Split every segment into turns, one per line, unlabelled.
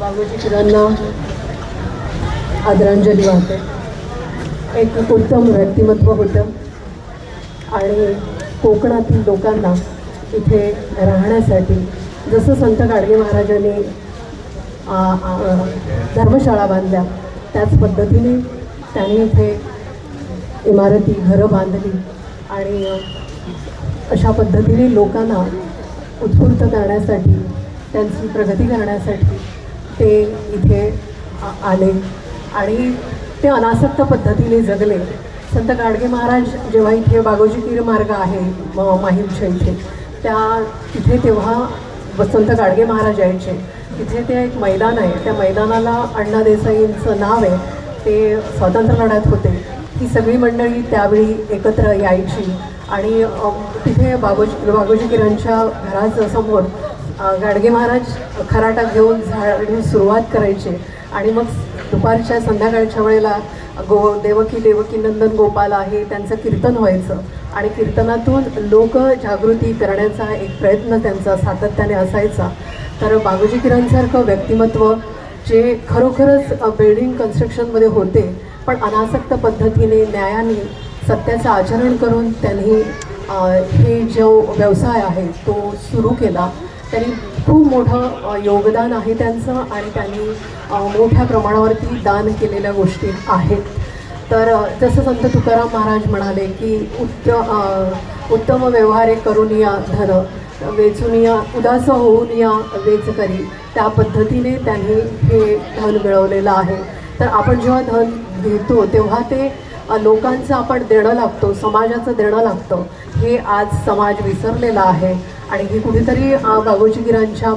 बाबूजी किरांना आदरांजली वाहते. एक उत्तम व्यक्तिमत्व होतं. आणि कोकणातील लोकांना इथे राहण्यासाठी जसं संत गाडगे महाराजांनी धर्मशाळा बांधल्या त्याच पद्धतीने त्यांनी इथे इमारती घरं बांधली. आणि अशा पद्धतीने लोकांना उत्स्फूर्त करण्यासाठी त्यांची प्रगती करण्यासाठी ते इथे आले. आणि ते अनासक्त पद्धतीने जगले. संत गाडगे महाराज जेव्हा इथे बागोजी तीर मार्ग आहे म- माहीमच्या इथे त्या तिथे तेव्हा वसंत गाडगे महाराज यायचे. तिथे ते एक मैदान आहे. त्या मैदानाला अण्णा देसाईंचं नाव आहे. ते स्वातंत्र्य लढ्यात होते. ही सगळी मंडळी त्यावेळी एकत्र यायची. आणि तिथे बागोजी बागोजी किरणच्या घराच्या समोर गाडगे महाराज खराटा घेऊन झाडून सुरुवात करायचे. आणि मग दुपारच्या संध्याकाळच्या वेळेला गो देवकी देवकी नंदन गोपाल आहे त्यांचं कीर्तन व्हायचं. आणि कीर्तनातून लोक जागृती करण्याचा एक प्रयत्न त्यांचा सातत्याने असायचा. तर बाबूजी किरणसारखं व्यक्तिमत्व जे खरोखरच बिल्डिंग कन्स्ट्रक्शनमध्ये होते पण अनासक्त पद्धतीने न्यायाने सत्याचं आचरण करून त्यांनी हे जो व्यवसाय आहे तो सुरू केला. त्यांनी खूप मोठं योगदान आहे त्यांचं आणि त्यांनी मोठ्या प्रमाणावरती दान केलेल्या गोष्टी आहेत. तर जसं संत तुकाराम महाराज म्हणाले की उत्त उत्तम व्यवहारे करून या धन वेचून या उदास होऊन या वेच करी. त्या पद्धतीने त्यांनी हे धन मिळवलेलं आहे. तर आपण जेव्हा धन घेतो तेव्हा ते लोकांचं आपण देणं लागतो समाजाचं देणं लागतं. हे आज समाज विसरलेला आहे आणि हे कुठेतरी अ,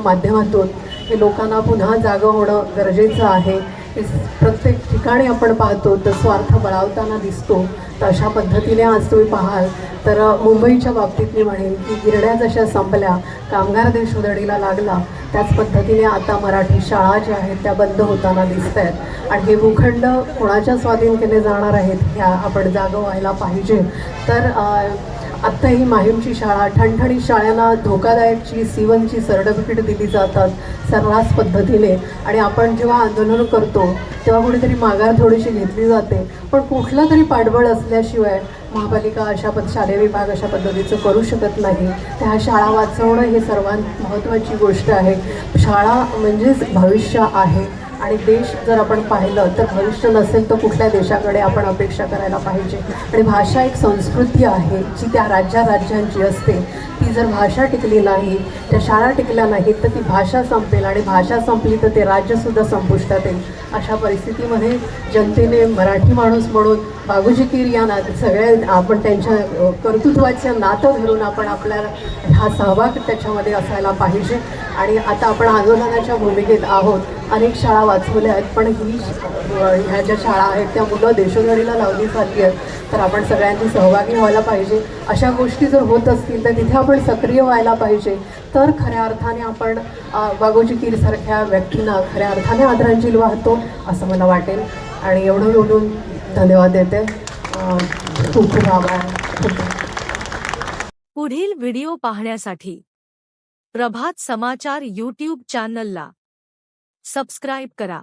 माध्यमातून हे लोकांना पुन्हा जागं होणं गरजेचं आहे. हे प्रत्येक ठिकाणी आपण पाहतो तर स्वार्थ बळावताना दिसतो. तर अशा पद्धतीने आज तुम्ही पाहाल तर मुंबईच्या बाबतीत मी म्हणेन की गिरण्या जशा संपल्या कामगार देश उधडीला लागला त्याच पद्धतीने आता मराठी शाळा ज्या आहेत त्या बंद होताना दिसत आहेत आणि हे भूखंड कोणाच्या स्वाधीन केले जाणार आहेत ह्या आपण जागं व्हायला पाहिजे. तर आत्ता ही माहीमची शाळा ठणठणी शाळांना धोकादायकची सीवनची सर्टिफिकेट दिली जातात सर्रास पद्धतीने. आणि आपण जेव्हा आंदोलन करतो तेव्हा कुठेतरी माघार थोडीशी घेतली जाते. पण कुठलं तरी पाठबळ असल्याशिवाय महापालिका अशा पद शालेय विभाग अशा पद्धतीचं करू शकत नाही. त्या शाळा वाचवणं हे सर्वात महत्त्वाची गोष्ट आहे. शाळा म्हणजेच भविष्य आहे. आणि देश जर आपण पाहिलं तर भविष्य नसेल तर कुठल्या देशाकडे आपण अपेक्षा करायला पाहिजे. आणि भाषा एक संस्कृती आहे जी त्या राज्या राज्यांची असते. जर भाषा टिकली नाही त्या शाळा टिकल्या नाहीत तर ती भाषा संपेल आणि भाषा संपली तर ते राज्यसुद्धा संपुष्टात येईल. अशा परिस्थितीमध्ये जनतेने मराठी माणूस म्हणून बाबूजी कीर या ना सगळ्या आपण त्यांच्या कर्तृत्वाचं नातं धरून आपण आपल्याला हा सहभाग त्याच्यामध्ये असायला पाहिजे. आणि आता आपण आंदोलनाच्या भूमिकेत आहोत. अनेक शाळा वाचवल्या आहेत पण ही ह्या ज्या शाळा आहेत त्या मुलं देशोधडीला लावली चालली आहेत. तर आपण सगळ्यांनी सहभागी व्हायला पाहिजे. अशा गोष्टी जर होत असतील तर तिथे आपण सक्रिय व्हायला पाहिजे. तर खऱ्या अर्थाने आपण अ, बागोजी कीरसारख्या व्यक्तींना खऱ्या अर्थाने आदरांजली वाहतो असं मला वाटेल. आणि एवढं बोलून धन्यवाद देते. खूप खूप आभार.
पुढील व्हिडिओ पाहण्यासाठी प्रभात समाचार यूट्यूब चॅनलला सबस्क्राईब करा.